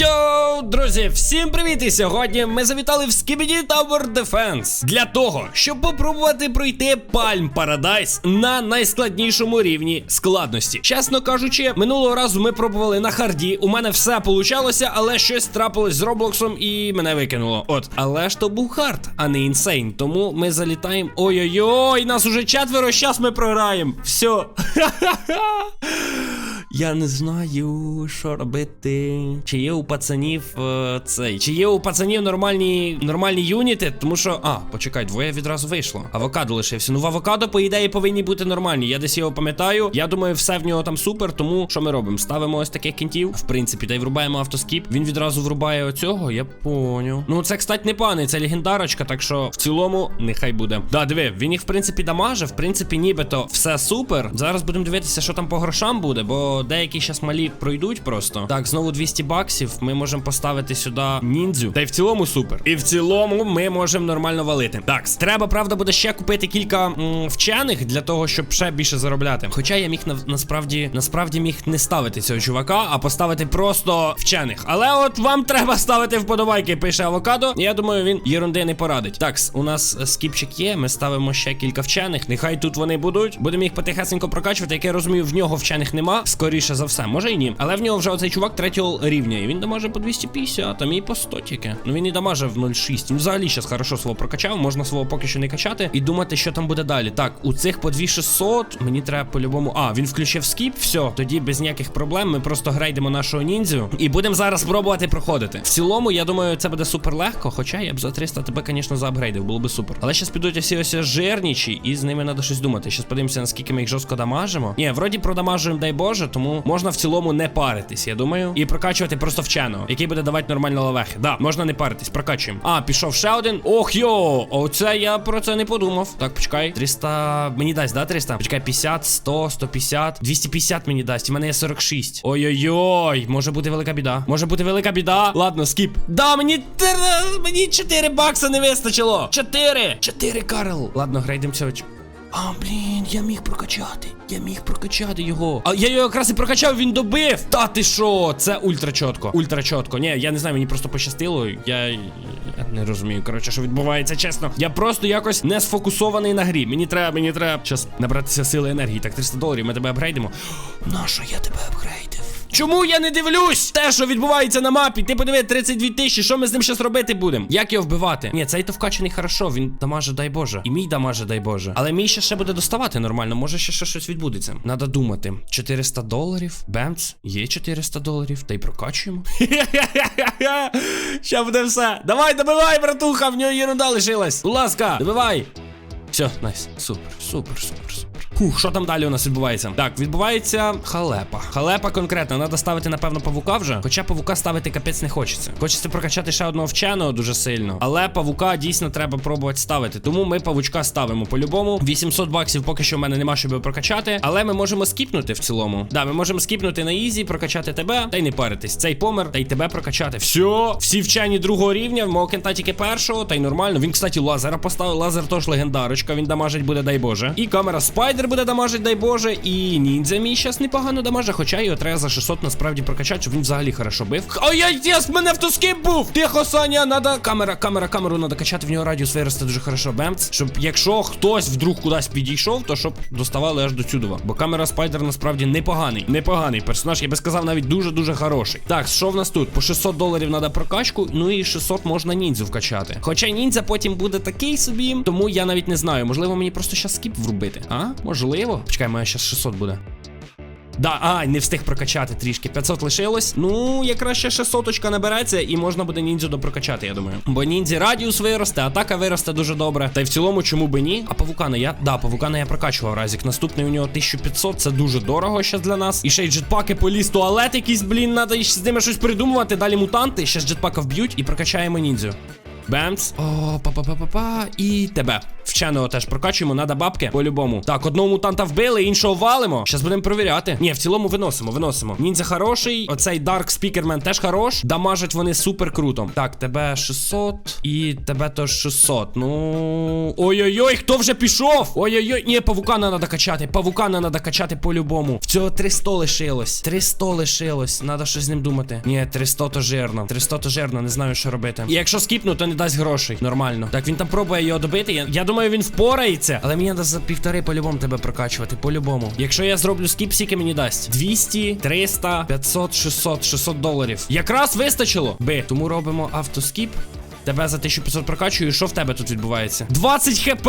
Йоу, друзі, всім привіт! І сьогодні ми завітали в Skibidi Tower Defense для того, щоб попробувати пройти Palm Paradise на найскладнішому рівні складності. Чесно кажучи, минулого разу ми пробували на харді. У мене все получалося, але щось трапилось з Роблоксом і мене викинуло. От, але ж то був хард, а не інсейн. Тому ми залітаємо. Ой-ой-ой, нас уже четверо, щас ми програємо. Все. Я не знаю, що робити. Чи є у пацанів е, цей? Чи є у пацанів нормальні нормальні юніти? Тому що. А, почекай, двоє відразу вийшло. Авокадо лишився. Ну в авокадо, по ідеї, повинні бути нормальні. Я десь його пам'ятаю. Я думаю, все в нього там супер. Тому що ми робимо? Ставимо ось таких кінтів. В принципі, та й врубаємо автоскіп. Він відразу врубає оцього. Я поняв. Ну, це, кстати, не паний, це легендарочка, так що в цілому нехай буде. Да, диви, він їх в принципі дамаже. В принципі, нібито все супер. Зараз будемо дивитися, що там по грошам буде, бо деякі щас малі пройдуть просто. Так, знову 200 баксів. Ми можемо поставити сюди ніндзю. Та й в цілому супер. І в цілому ми можемо нормально валити. Так, треба, правда, буде ще купити кілька м, вчених для того, щоб ще більше заробляти. Хоча я міг на, насправді насправді міг не ставити цього чувака, а поставити просто вчених. Але от вам треба ставити вподобайки, пише авокадо. Я думаю, він єрунди не порадить. Так, у нас е, скіпчик є. Ми ставимо ще кілька вчених. Нехай тут вони будуть. Будемо їх потихесенько прокачувати. Як я розумію, в нього вчених нема. Скоріше за все, може і ні. Але в нього вже оцей чувак третього рівня. І він дамаже по 250, а мій по 100 тільки. Ну він і дамаже в 0,6. Він взагалі зараз хорошо свого прокачав. Можна свого поки що не качати. І думати, що там буде далі. Так, у цих по 2600 мені треба по-любому. А, він включив скіп. Все, тоді без ніяких проблем. Ми просто грейдимо нашого ніндзю. І будемо зараз пробувати проходити. В цілому, я думаю, це буде супер легко. Хоча я б за 300 тебе, звісно, заапгрейдив, було би супер. Але зараз підуть всі ось жирнічі, і з ними треба щось думати. Щас подивимося, наскільки ми їх жорстко дамажимо. Ні, вроді продамажуємо, дай Боже, тому можна в цілому не паритись, я думаю. І прокачувати просто вченого, який буде давати нормально лавехи. Да, можна не паритись, прокачуємо. А, пішов ще один. Ох йо! Оце я про це не подумав. Так, почекай. 300. Мені дасть, да, 300? Почекай, 50, 100, 150, 250 мені дасть. У мене є 46. Ой-ой-ой, може бути велика біда. Може бути велика біда. Ладно, скіп. Да, мені мені 4 бакса не вистачило. 4! 4, Карл. Ладно, грейдем цього. А, блін, я міг прокачати. Я міг прокачати його. А я його якраз і прокачав, він добив. Та ти що? Це ультра чітко. Ультра чітко. Ні, я не знаю, мені просто пощастило. Я, я не розумію, коротше, що відбувається, чесно. Я просто якось не сфокусований на грі. Мені треба, мені треба зараз набратися сили енергії. Так, 300 доларів, ми тебе апгрейдимо. Нащо я тебе апгрейдив? Чому я не дивлюсь? Те, що відбувається на мапі. Ти подиви 32 тисячі. Що ми з ним зараз робити будемо? Як його вбивати? Ні, цей то вкачаний хорошо. Він дамаже, дай Боже. І мій дамаже, дай Боже. Але мій ще ще буде доставати нормально. Може ще, ще щось відбудеться. Надо думати. 400 доларів. Бемц. Є 400 доларів. Та й прокачуємо. Ща буде все. Давай, добивай, братуха. В нього єрунда лишилась. Будь ласка, добивай. Все, найс. Супер, супер, супер, супер. Фух, що там далі у нас відбувається? Так, відбувається халепа. Халепа конкретно. Треба ставити, напевно, павука вже. Хоча павука ставити капець не хочеться. Хочеться прокачати ще одного вченого дуже сильно. Але павука дійсно треба пробувати ставити. Тому ми павучка ставимо по-любому. 800 баксів поки що в мене нема, щоб його прокачати. Але ми можемо скіпнути в цілому. Да, ми можемо скіпнути на ізі, прокачати тебе, та й не паритись. Цей помер, та й тебе прокачати. Все, всі вчені другого рівня, в мого кента тільки першого, та й нормально. Він, кстати, лазера поставив. Лазер тож легендарочка. Він дамажить буде, дай Боже. І камера спайдер буде дамажить, дай Боже. І ніндзя мій щас непогано дамаже, хоча його треба за 600 насправді прокачати, щоб він взагалі хорошо бив. Ой, я єс, мене автоскіп був! Тихо, Саня, надо. Камера, камера, камеру надо качати, в нього радіус виросте дуже хорошо. Бемц. Щоб якщо хтось вдруг кудись підійшов, то щоб доставали аж до цюдова. Бо камера спайдер насправді непоганий. Непоганий персонаж, я би сказав, навіть дуже-дуже хороший. Так, що в нас тут? По 600 доларів надо прокачку, ну і 600 можна ніндзю вкачати. Хоча ніндзя потім буде такий собі, тому я навіть не знаю. Можливо, мені просто щас скіп врубити. А? Можливо. Почекай, моя щас 600 буде. Да, а, не встиг прокачати трішки. 500 лишилось. Ну, якраз ще 600 набереться, і можна буде ніндзю допрокачати, я думаю. Бо ніндзі радіус виросте, атака виросте дуже добре. Та й в цілому, чому би ні? А павукана я. Да, павукана я прокачував разік. Наступний у нього 1500, це дуже дорого ще для нас. І ще й джетпаки поліз, туалет якийсь, блін, надо з ними щось придумувати. Далі мутанти, ще з джетпака вб'ють і прокачаємо ніндзю. Бемц. О, па-па-па-па-па. І тебе. Вченого теж прокачуємо, надо бабки по-любому. Так, одного мутанта вбили, іншого валимо. Щас будемо перевіряти. Ні, в цілому виносимо, виносимо. Ніндзя хороший. Оцей Dark Speakerman теж хорош. Дамажать вони супер круто. Так, тебе 600 і тебе теж 600. Ну. Ой-ой-ой, хто вже пішов? Ой-ой-ой, ні, павукана надо качати. Павукана надо качати по-любому. В цього 300 лишилось. 300 лишилось. Надо щось з ним думати. Ні, 300 то жирно. 300 то жирно, не знаю, що робити. І якщо скіпну, то не дасть грошей. Нормально. Так, він там пробує його добити. Я, я думаю, він впорається. Але мені треба за півтори по-любому тебе прокачувати. По-любому. Якщо я зроблю скіп, скільки мені дасть? 200, 300, 500, 600, 600 доларів. Якраз вистачило. Би. Тому робимо автоскіп. Тебе за 1500 прокачую. І що в тебе тут відбувається? 20 хп!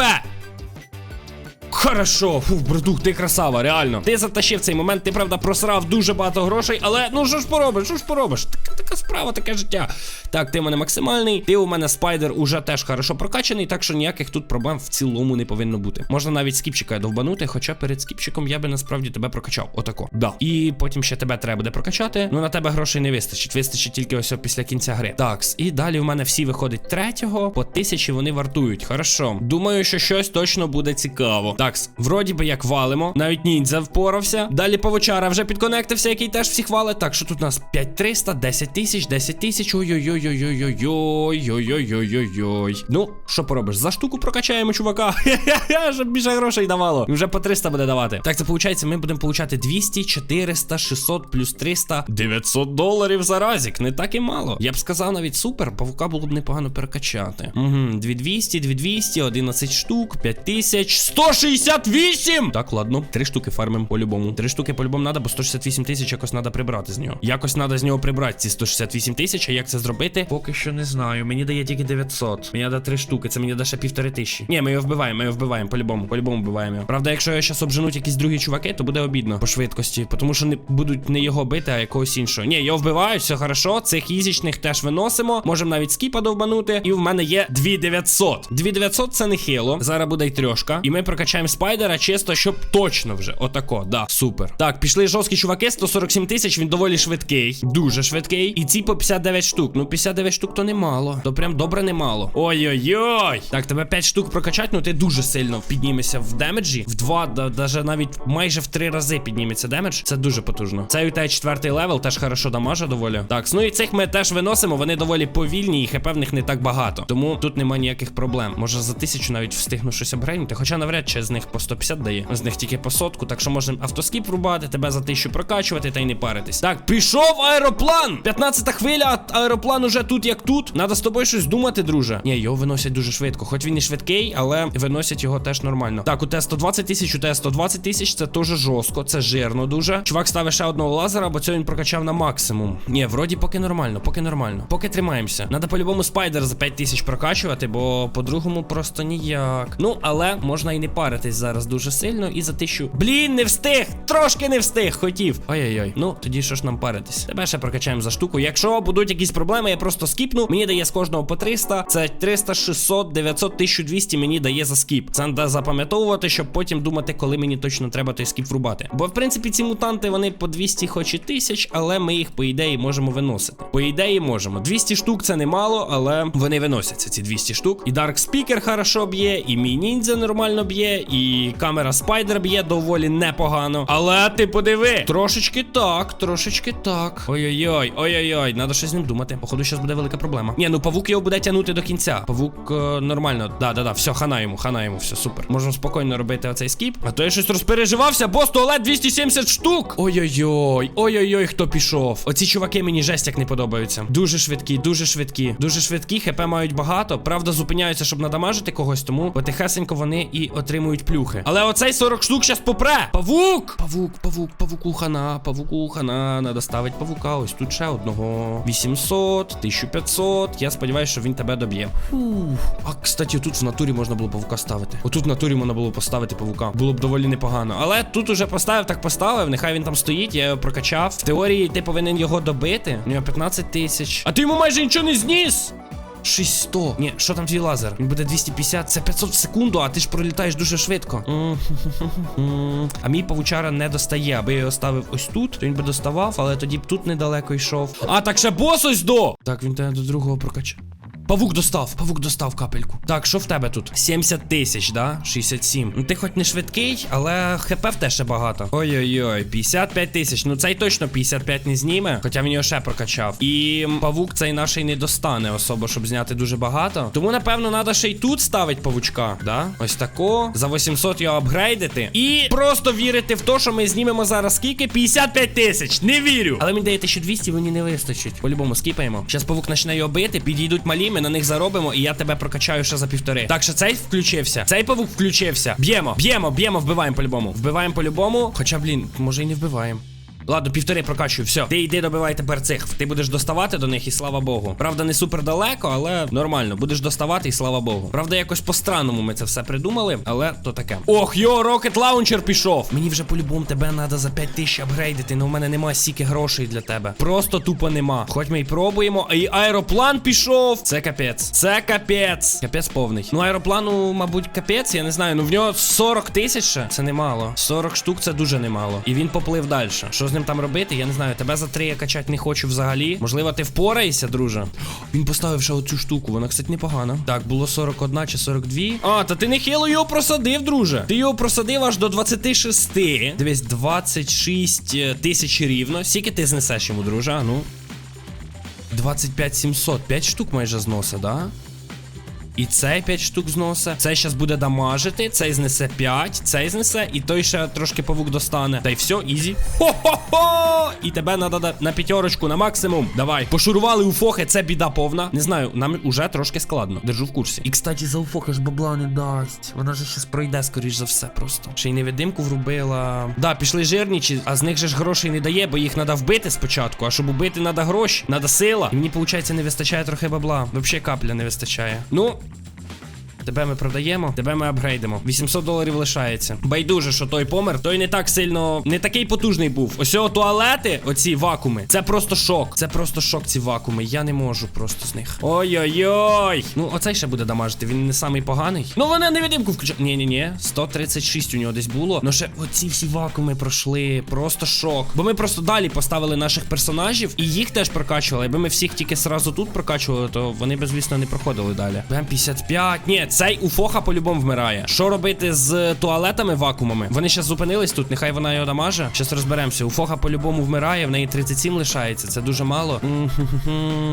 Хорошо, фу, братух, ти красава, реально. Ти затащив цей момент, ти правда просрав дуже багато грошей, але ну що ж поробиш, що ж поробиш? Така, така справа, таке життя. Так, ти у мене максимальний, ти у мене спайдер уже теж хорошо прокачаний, так що ніяких тут проблем в цілому не повинно бути. Можна навіть скіпчика довбанути, хоча перед скіпчиком я би насправді тебе прокачав. Отако. Да. І потім ще тебе треба буде прокачати. Ну на тебе грошей не вистачить. Вистачить тільки ось після кінця гри. Такс, і далі в мене всі виходить третього, по тисячі вони вартують. Хорошо. Думаю, що щось точно буде цікаво. Такс, вроді би як валимо. Навіть ніндзя впорався. Далі павучара вже підконектився, який теж всіх валить. Так, що тут у нас 5300, 10 тисяч, 10 тисяч. Ой-ой-ой-ой-ой-ой-ой-ой-ой-ой. Ну, що поробиш? За штуку прокачаємо, чувака. Щоб більше грошей давало. Вже по 300 буде давати. Так, це виходить, ми будемо получати 200, 400, 600 плюс 300, 900 доларів за разік. Не так і мало. Я б сказав навіть супер, павука було б непогано перекачати. Угу, 2200, 2200, 11 штук, 5000, 168! Так, ладно, три штуки фармим по-любому. Три штуки по-любому надо, бо 168 тисяч якось треба прибрати з нього. Якось треба з нього прибрати ці 168 тисяч, а як це зробити? Поки що не знаю. Мені дає тільки 900. Мені дає три штуки, це мені дає ще півтори тисячі. Ні, ми його вбиваємо, ми його вбиваємо, по-любому, по-любому вбиваємо його. Правда, якщо його зараз обженуть якісь другі чуваки, то буде обідно по швидкості, тому що не будуть не його бити, а якогось іншого. Ні, його вбивають, все хорошо. Цих ізічних теж виносимо. Можемо навіть скіпа довбанути. І в мене є 2900. 2900 це не хило. Зараз буде й трьошка. І ми прокачаємо спайдера чисто, щоб точно вже. Отако, да, супер. Так, пішли жорсткі чуваки, 147 тисяч, він доволі швидкий. Дуже швидкий. І ці по 59 штук. Ну, 59 штук то немало. То прям добре немало. Ой-ой-ой. Так, тебе 5 штук прокачати, ну ти дуже сильно піднімешся в демеджі. В 2, да, даже навіть майже в 3 рази підніметься демедж. Це дуже потужно. Цей у тебе четвертий левел, теж хорошо дамажа доволі. Так, ну і цих ми теж виносимо. Вони доволі повільні, і хп в них не так багато. Тому тут нема ніяких проблем. Може за тисячу навіть встигну щось обгрейнути. Хоча навряд чи з них по 150 дає. З них тільки по сотку. Так що можемо автоскіп рубати, тебе за тисячу прокачувати та й не паритись. Так, пішов аероплан! 15 хвиля, аероплан уже тут як тут. Надо з тобою щось думати, друже. Ні, його виносять дуже швидко. Хоч він і швидкий, але виносять його теж нормально. Так, у те 120 тисяч, у те 120 тисяч, це теж жорстко, це жирно дуже. Чувак ставить ще одного лазера, бо цього він прокачав на максимум. Ні, вроді поки нормально, поки нормально. Поки тримаємося. Надо по-любому спайдер за 5 тисяч прокачувати, бо по-другому просто ніяк. Ну, але можна і не паритись зараз дуже сильно. І за тисячу. Блін, не встиг! Трошки не встиг, хотів. Ой-ой-ой. Ну, тоді що ж нам паритись? Тебе ще прокачаємо за штуку. Якщо будуть якісь проблеми, я просто скіпну. Мені дає з кожного по 300. Це 300, 600, 900, 1200 мені дає за скіп. Це треба запам'ятовувати, щоб потім думати, коли мені точно треба той скіп врубати. Бо в принципі ці мутанти вони по 200 хоч і тисяч, але ми їх по ідеї можемо виносити. По ідеї можемо. 200 штук це немало, але вони виносяться ці 200 штук. І Dark Speaker хорошо б'є, і мій ніндзя нормально б'є, і камера Spider б'є доволі непогано. Але ти подиви, трошечки так, трошечки так. Ой-ой-ой, ой-ой-ой, треба щось з ним думати. Походу, зараз буде велика проблема. Ні, ну павук його буде тягнути до кінця. Павук е, нормально. Да, да, да, все, хана йому, хана йому, все супер. Можемо спокійно робити оцей скіп. А то я щось розпереживався, бос туалет 270 штук. Ой-ой-ой, ой-ой-ой, хто пішов. Оці чуваки мені жесть як не подобаються. Дуже швидкі, дуже швидкі, дуже швидкі, хп мають багато. Правда, зупиняються, щоб надамажити когось, тому потихесенько вони і отримують плюхи. Але оцей 40 штук щас попре. Павук! Павук, павук, павуку хана, павуку хана. Надо ставити павука. Ось тут ще одного. 800, 1500. Я сподіваюся, що він тебе доб'є. Фух. А кстати, тут в натурі можна було павука ставити. Отут в натурі можна було поставити павука. Було б доволі непогано. Але тут уже поставив, так поставив. Нехай він там стоїть, я його прокачав. В теорії ти повинен його добити. У нього 15 тисяч. А ти йому майже нічого не зніс. 600. Ні, що там твій лазер? Він буде 250. Це 500 в секунду, а ти ж пролітаєш дуже швидко. А мій павучара не достає. Аби я його ставив ось тут, то він би доставав, але тоді б тут недалеко йшов. А, так ще бос ось до! Так, він тебе до другого прокачав. Павук достав, павук достав капельку. Так, що в тебе тут? 70 тисяч, да? 67. Ну ти хоч не швидкий, але хп в те ще багато. Ой-ой-ой, 55 тисяч. Ну цей точно 55 не зніме, хоча він його ще прокачав. І павук цей наший не достане особо, щоб зняти дуже багато. Тому, напевно, треба ще й тут ставити павучка. Да? Ось тако. За 800 його апгрейдити. І просто вірити в те, що ми знімемо зараз скільки? 55 тисяч. Не вірю. Але мені дає 1200, мені не вистачить. По-любому скіпаємо. Зараз павук почне його бити, підійдуть малі, на них заробимо, і я тебе прокачаю ще за півтори. Так що цей включився. Цей павук включився. Б'ємо, б'ємо, б'ємо, вбиваємо по-любому. Вбиваємо по-любому. Хоча, блін, може і не вбиваємо. Ладно, півтори прокачую, все. Ти йди добивай тепер цих. Ти будеш доставати до них, і слава Богу. Правда, не супер далеко, але нормально. Будеш доставати, і слава Богу. Правда, якось по-странному ми це все придумали, але то таке. Ох, йо, рокет лаунчер пішов. Мені вже по-любому тебе треба за 5 тисяч апгрейдити, але в мене немає стільки грошей для тебе. Просто тупо нема. Хоч ми й пробуємо. А і аероплан пішов. Це капець. Це капець. Капець повний. Ну, аероплану, мабуть, капець, я не знаю. Ну в нього 40 тисяч. Це немало. 40 штук це дуже немало. І він поплив далі. Що з ним там робити? Я не знаю. Тебе за три я качати не хочу взагалі. Можливо, ти впораєшся, друже. Він поставив ще оцю штуку. Вона, кстати, непогана. Так, було 41 чи 42. А, та ти нехило його просадив, друже. Ти його просадив аж до 26. Дивись, 26 тисяч рівно. Скільки ти знесеш йому, друже? Ну. 25 700. 5 штук майже зноса, да? І цей 5 штук зносе. Цей зараз буде дамажити, цей знесе 5, цей знесе, і той ще трошки павук достане. Та й все, ізі. Хо-хо-хо! І тебе треба на п'ятерочку, на максимум. Давай. Пошурували у фохи, це біда повна. Не знаю, нам уже трошки складно. Держу в курсі. І кстати, за уфохи ж бабла не дасть. Вона ж щас пройде, скоріш за все, просто. Ще й невидимку врубила. Да, пішли жирнічі, а з них же ж грошей не дає, бо їх треба вбити спочатку. А щоб убити, треба гроші, треба сила. І мені, виходить, не вистачає трохи бабла. Взагалі капля не вистачає. Ну. Тебе ми продаємо, тебе ми апгрейдимо. 800 доларів лишається. Байдуже, що той помер, той не так сильно, не такий потужний був. Ось цього туалети, оці вакууми. Це просто шок. Це просто шок, ці вакууми. Я не можу просто з них. Ой-ой-ой. Ну, оцей ще буде дамажити. Він не самий поганий. Ну, вона невидимку включає. Ні, ні, ні. 136 у нього десь було. Ну ще оці всі вакууми пройшли. Просто шок. Бо ми просто далі поставили наших персонажів і їх теж прокачували. Якби ми всіх тільки сразу тут прокачували, то вони б, звісно, не проходили далі. Бем 55. Ні, цей уфоха по-любому вмирає. Що робити з туалетами вакуумами? Вони ще зупинились тут, нехай вона його дамаже. Щас розберемося. Уфоха по-любому вмирає, в неї 37 лишається. Це дуже мало.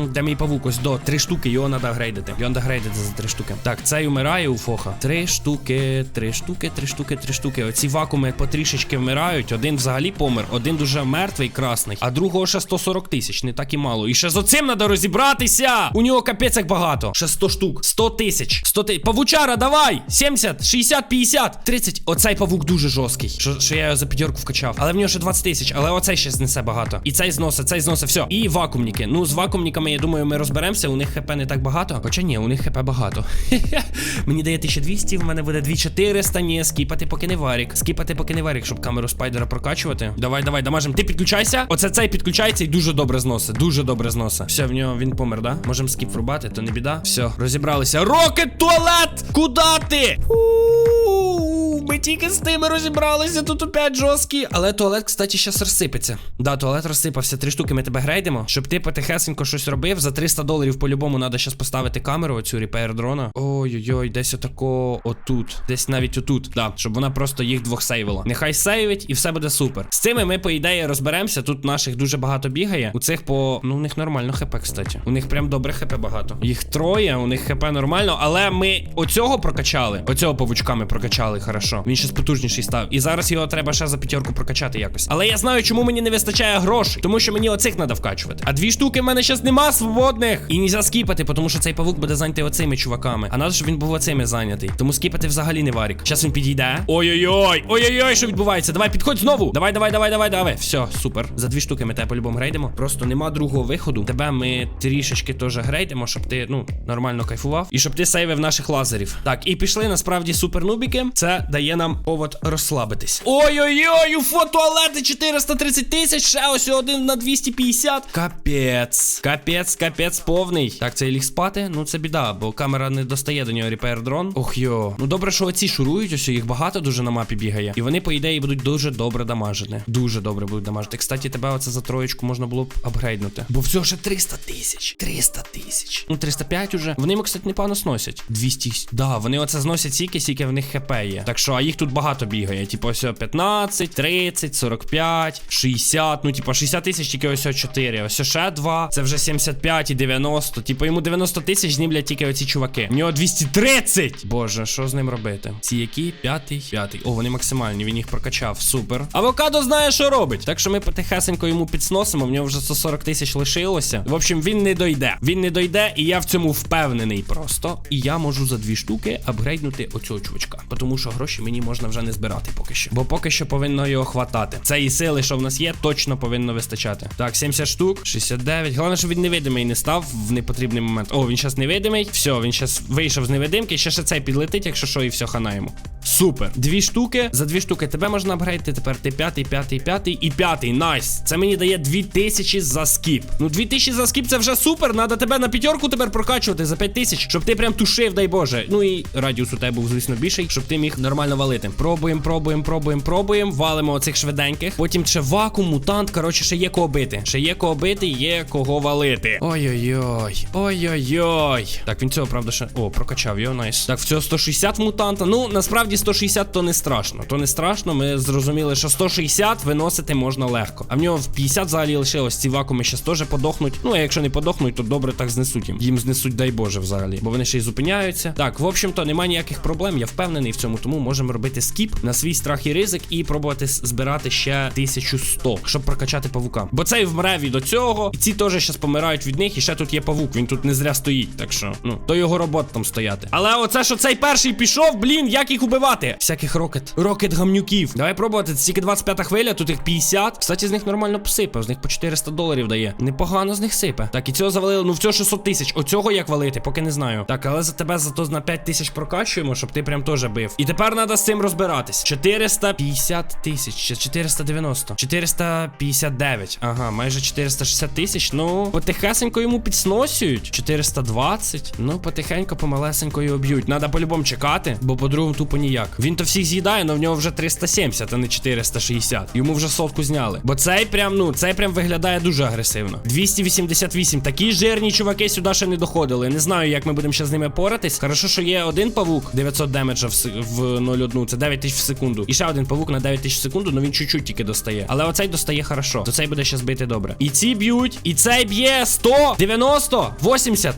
Де мій павук? Ось до три штуки, його треба грейдити. Його треба грейдити за три штуки. Так, цей умирає уфоха. Три штуки, три штуки, три штуки, три штуки. Оці вакууми потрішечки вмирають. Один взагалі помер, один дуже мертвий, красний, а другого ще 140 тисяч, не так і мало. І ще з оцим треба розібратися. У нього капець як багато. Ще 100 штук. 100 тисяч. 100 тисяч. Павучара, давай! 70, 60, 50, 30. Оцей павук дуже жорсткий. Що, що я його за п'ятерку вкачав. Але в нього ще 20 тисяч. Але оцей ще знесе багато. І цей зносить, цей зносить, все. І вакуумники. Ну, з вакуумниками, я думаю, ми розберемося. У них хп не так багато. Хоча ні, у них хп багато. Мені дає 1200, в мене буде 2400. Ні, скіпати поки не варік. Скіпати поки не варік, щоб камеру спайдера прокачувати. Давай, давай, дамажем. Ти підключайся. Оце цей підключається і дуже добре зносить. Дуже добре зносить. Все, в нього він помер, да? Можемо скіп врубати, то не біда. Все, розібралися. Рокет туалет! Куда ти? У, Ми тільки з тими розібралися, тут опять жорсткі. Але туалет, кстати, щас розсипеться. Да, туалет розсипався. Три штуки ми тебе грейдимо. Щоб ти потихесенько щось робив. За 300 доларів по-любому треба щас поставити камеру, оцю репейр дрона. Ой-ой-ой, десь отако отут. Десь навіть отут. Да, щоб вона просто їх двох сейвила. Нехай сейвить і все буде супер. З цими ми, по ідеї, розберемося. Тут наших дуже багато бігає. У цих по. Ну, у них нормально хп, кстати. У них прям добре хп багато. Їх троє, у них хп нормально, але ми оцього прокачали. Оцього павучка ми прокачали, хорошо. Він щас потужніший став. І зараз його треба ще за п'ятерку прокачати якось. Але я знаю, чому мені не вистачає грошей. Тому що мені оцих треба вкачувати. А дві штуки в мене щас нема свободних. І нельзя скіпати, тому що цей павук буде зайнятий оцими чуваками. А надо, щоб він був оцими зайнятий. Тому скіпати взагалі не варік. Щас він підійде. Ой-ой-ой! Ой-ой-ой, що відбувається? Давай, підходь знову. Давай, давай, давай, давай, давай. Все, супер. За дві штуки ми тебе по-любому грейдимо. Просто нема другого виходу. Тебе ми трішечки теж грейдимо, щоб ти, ну, нормально кайфував. І щоб ти сейвив наших лазерів. Так, і пішли насправді супернубіки. Це дає нам повод розслабитись. Ой-ой-ой, уфо, туалети 430 тисяч, ще ось один на 250. Капець. Капець, капець повний. Так, це ліг спати. Ну це біда, бо камера не достає до нього репер дрон. Ох йо. Ну добре, що оці шурують, ось їх багато дуже на мапі бігає. І вони, по ідеї, будуть дуже добре дамажити. Дуже добре будуть дамажити. Кстати, тебе оце за троєчку можна було б апгрейднути. Бо всього ще 300 тисяч. 300 тисяч. Ну 305 уже. Вони йому, кстати, непогано сносять. 200. Да, вони оце зносять стільки, скільки в них хп є. Так що, а їх тут багато бігає. Типу, ось 15, 30, 45, 60. Ну, типу, 60 тисяч тільки ось 4. Ось ще 2. Це вже 75 і 90. Типу, йому 90 тисяч знімлять тільки оці чуваки. В нього 230! Боже, що з ним робити? Ці які? П'ятий, п'ятий. О, вони максимальні, він їх прокачав. Супер. Авокадо знає, що робить. Так що ми потихесенько йому підсносимо. В нього вже 140 тисяч лишилося. В общем, він не дойде. Він не дойде, і я в цьому впевнений просто. І я можу за дві штуки апгрейднути оцього чувачка. Тому що гроші мені можна вже не збирати поки що. Бо поки що повинно його хватати. Цієї сили, що в нас є, точно повинно вистачати. Так, 70 штук, 69. Головне, щоб він невидимий не став в непотрібний момент. О, він зараз невидимий. Все, він зараз вийшов з невидимки. Ще ще цей підлетить, якщо що, і все, хана йому. Супер. Дві штуки. За дві штуки тебе можна апгрейдити. Тепер ти п'ятий, п'ятий, п'ятий і п'ятий. Найс. Це мені дає 2000 за скіп. Ну, 2000 за скіп це вже супер. Надо тебе на п'ятерку тепер прокачувати за 5000, щоб ти прям тушив, дай Боже. Ну і радіус у тебе був, звісно, більший, щоб ти міг нормально валити. Пробуємо, пробуємо, пробуємо, пробуємо. Валимо оцих швиденьких. Потім ще вакуум, мутант. Коротше, ще є кого бити. Ще є кого бити, є кого валити. Ой-ой-ой. Ой-ой-ой. Так, він цього, правда, ще. О, прокачав його, найс. Так, в цього 160 мутанта. Ну, насправді 160 то не страшно. То не страшно. Ми зрозуміли, що 160 виносити можна легко. А в нього в 50 взагалі лишилось. Ці вакууми ще теж подохнуть. Ну, а якщо не подохнуть, то добре так знесуть їм. Їм знесуть, дай Боже, взагалі. Бо вони ще й зупиняються. Так, в общем-то, немає ніяких проблем. Я впевнений в цьому, тому можемо робити скіп на свій страх і ризик і пробувати збирати ще 1100, щоб прокачати павука. Бо цей вмре від цього, і ці теж зараз помирають від них. І ще тут є павук. Він тут не зря стоїть. Так що, ну, то його робота там стояти. Але оце, що цей перший пішов, блін, як їх убивати? Всяких рокет. Рокет гамнюків. Давай пробувати. Це тільки 25 хвиля, тут їх 50. Кстати, з них нормально посипав. З них по 400 доларів дає. Непогано з них сипе. Так, і цього завалили. Ну в цього 600 тисяч. Оцього як валити, поки не знаю. Так, але за тебе зато на 5 тисяч прокачуємо, щоб ти прям теж бив. І тепер треба з цим розбиратись. 450 тисяч. 490. 459. Ага, майже 460 тисяч. Ну, потихесенько йому підсносюють. 420. Ну, потихенько, помалесенько його б'ють. Надо по-любому чекати, бо по-другому тупо ніяк. Він то всіх з'їдає, але в нього вже 370, а не 460. Йому вже сотку зняли. Бо цей прям, ну, цей прям виглядає дуже агресивно. 288. Такі жирні чуваки сюди ще не доходили. Не знаю, як ми будемо ще з ними поратись. Хорошо, що є один павук 900 демеджа в, в 0,1. Це 9 тисяч в секунду. І ще один павук на 9 тисяч в секунду, ну він чуть-чуть тільки достає. Але оцей достає хорошо. То цей буде ще збити добре. І ці б'ють, і цей б'є 100, 90, 80,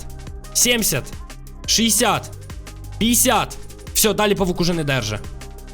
70, 60, 50. Все, далі павук уже не держи.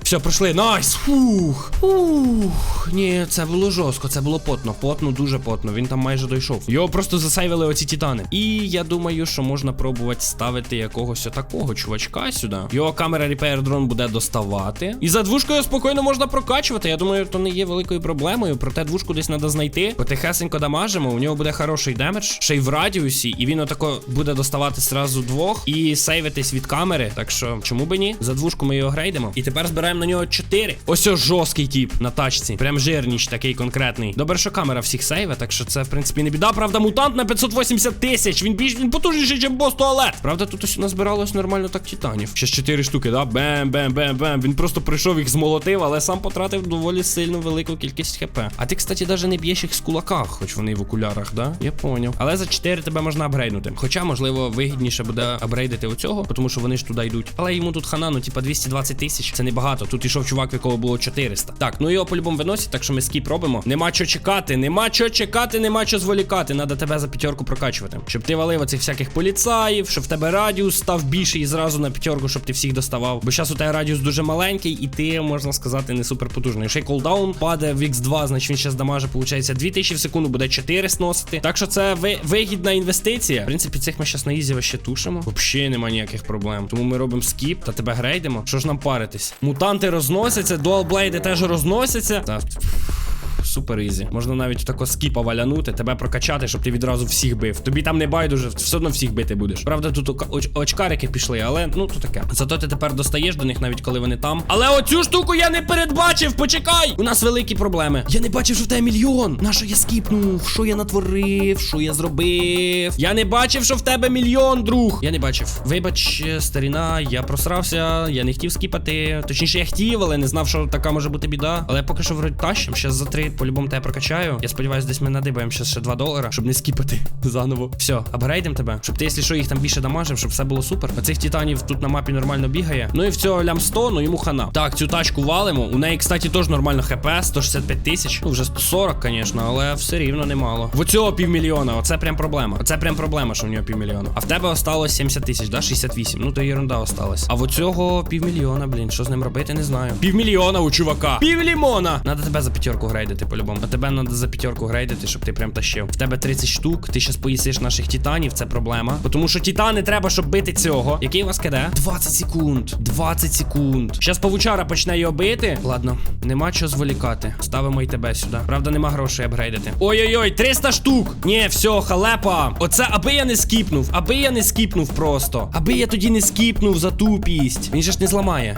Все, пройшли. Найс! Фух. Фух. Ні, це було жорстко, це було потно. Потно, дуже потно. Він там майже дійшов. Його просто засейвили оці титани. І я думаю, що можна пробувати ставити якогось отакого чувачка сюди. Його камера Repair Drone буде доставати. І за двушкою спокійно можна прокачувати. Я думаю, то не є великою проблемою. Проте двушку десь треба знайти. Потихесенько дамажимо. У нього буде хороший демедж, ще й в радіусі. І він отако буде доставати зразу двох і сейвитись від камери. Так що, чому би ні? За двушку ми його грейдимо. І тепер збираємо на нього 4. Ось жорсткий тип на тачці. Прям жирніч такий конкретний. Добре, що камера всіх сейве, так що це, в принципі, не біда. Правда, мутант на 580 тисяч. Він більш він потужніший, ніж бос туалет. Правда, тут ось назбиралось нормально так титанів. Ще 4 штуки, да? Бем, бем, бем, бем. Він просто прийшов їх змолотив, але сам потратив доволі сильну велику кількість хп. А ти, кстати, навіть не б'єш їх з кулаках, хоч вони в окулярах, да? Я поняв. Але за 4 тебе можна апгрейднути. Хоча, можливо, вигідніше буде апгрейдити оцього, тому що вони ж туди йдуть. Але йому тут хана, ну, типа 220 тисяч. Це небагато. Тут ішов чувак, якого було 400. Так, ну його по-любому виносять, так що ми скіп робимо. Нема що чекати, нема що чекати, нема що зволікати. Надо тебе за п'ятерку прокачувати. Щоб ти валив оцих всяких поліцаїв, щоб в тебе радіус став більший і зразу на п'ятерку, щоб ти всіх доставав. Бо зараз у тебе радіус дуже маленький, і ти, можна сказати, не супер потужний. Й колдаун падає в X2, значить він зараз дамаже, виходить, 2000 в секунду буде 4 сносити. Так що це ви- вигідна інвестиція. В принципі, цих ми зараз на ізі ще тушимо. Взагалі нема ніяких проблем. Тому ми робимо скіп та тебе грейдимо. Що ж нам паритись? Мутанти розносяться, дуалблейди теж розносяться. Та, to breathe. Супер ізі. Можна навіть тако скіпа валянути, тебе прокачати, щоб ти відразу всіх бив. Тобі там не байдуже, все одно всіх бити будеш. Правда, тут оч- очкарики пішли, але ну то таке. Зато ти тепер достаєш до них, навіть коли вони там. Але оцю штуку я не передбачив. Почекай! У нас великі проблеми. Я не бачив, що в тебе мільйон. На що я скіпнув? Що я натворив? Що я зробив? Я не бачив, що в тебе мільйон, друг. Я не бачив. Вибач, е, старіна, я просрався, я не хотів скіпати. Точніше, я хотів, але не знав, що така може бути біда. Але поки що вроді тащим. Щас за три по-любому тебе прокачаю. Я сподіваюся, десь ми надибаємо щас ще 2 долара, щоб не скіпати заново. Все, апгрейдим тебе. Щоб ти, якщо що, їх там більше дамажив, щоб все було супер. Оцих титанів тут на мапі нормально бігає. Ну і в цього лям 100, ну йому хана. Так, цю тачку валимо. У неї, кстати, теж нормально хп, 165 тисяч. Ну, вже 140, звісно, але все рівно немало. В цього півмільйона, оце прям проблема. Оце прям проблема, що в нього півмільйона. А в тебе осталось 70 тисяч, да? 68. Ну то ерунда осталась. А в цього півмільйона, блін, що з ним робити, не знаю. Півмільйона у чувака. Півлімона. Надо тебе за п'ятерку грейдити, по-любому. А тебе надо за п'ятерку грейдити, щоб ти прям тащив. В тебе 30 штук, ти щас поїсиш наших титанів, це проблема. Тому що титани треба, щоб бити цього. Який у вас киде? 20 секунд. 20 секунд. Щас павучара почне його бити. Ладно, нема чого зволікати. Ставимо і тебе сюди. Правда, нема грошей апгрейдити. Ой-ой-ой, 300 штук. Ні, все, халепа. Оце, аби я не скіпнув, аби я не скіпнув просто. Аби я тоді не скіпнув за тупість. Він же ж не зламає.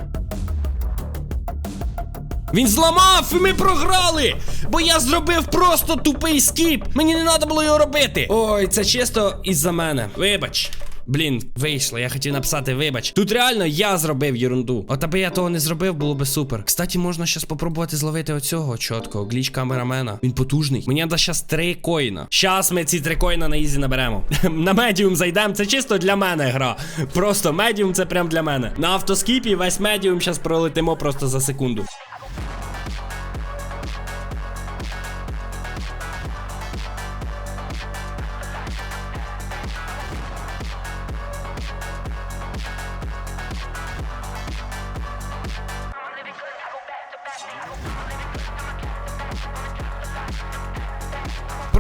Він зламав, і ми програли! Бо я зробив просто тупий скіп. Мені не треба було його робити. Ой, це чисто із-за мене. Вибач. Блін, вийшло, я хотів написати вибач. Тут реально я зробив ерунду. От аби я того не зробив, було би супер. Кстати, можна щас попробувати зловити оцього чіткого гліч камерамена. Він потужний. Мені треба щас три коїна. Щас ми ці три коїна на ізі наберемо. на медіум зайдемо. Це чисто для мене гра. Просто медіум це прям для мене. На автоскіпі весь медіум щас пролетимо просто за секунду.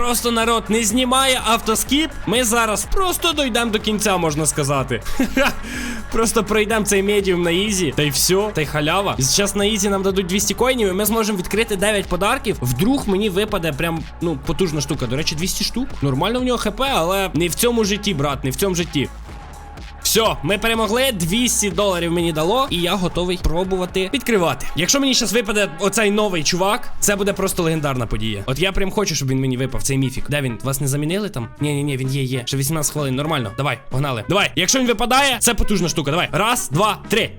Просто народ не знімає автоскіп. Ми зараз просто дійдемо до кінця, можна сказати. Просто пройдемо цей медіум на ізі, та й все, та й халява. І зараз на ізі нам дадуть 200 коїнів, і ми зможемо відкрити 9 подарків. Вдруг мені випаде прям ну потужна штука. До речі, 200 штук. Нормально в нього хп, але не в цьому житті, брат, не в цьому житті. Все, ми перемогли. 200 доларів мені дало, і я готовий пробувати відкривати. Якщо мені зараз випаде оцей новий чувак, це буде просто легендарна подія. От я прям хочу, щоб він мені випав, цей міфік. Де він? Вас не замінили там? Ні, ні, ні, він є, є. Ще 18 хвилин, нормально. Давай, погнали. Давай. Якщо він випадає, це потужна штука. Давай. Раз, два, три.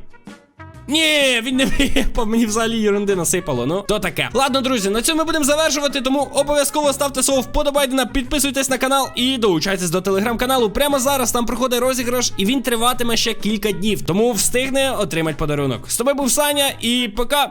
Ні, він не по мені взагалі ерунди насипало. Ну, то таке. Ладно, друзі, на цьому ми будемо завершувати, тому обов'язково ставте свого вподобайдена, підписуйтесь на канал і долучайтесь до телеграм-каналу. Прямо зараз там проходить розіграш, і він триватиме ще кілька днів. Тому встигне отримати подарунок. З тобою був Саня, і пока.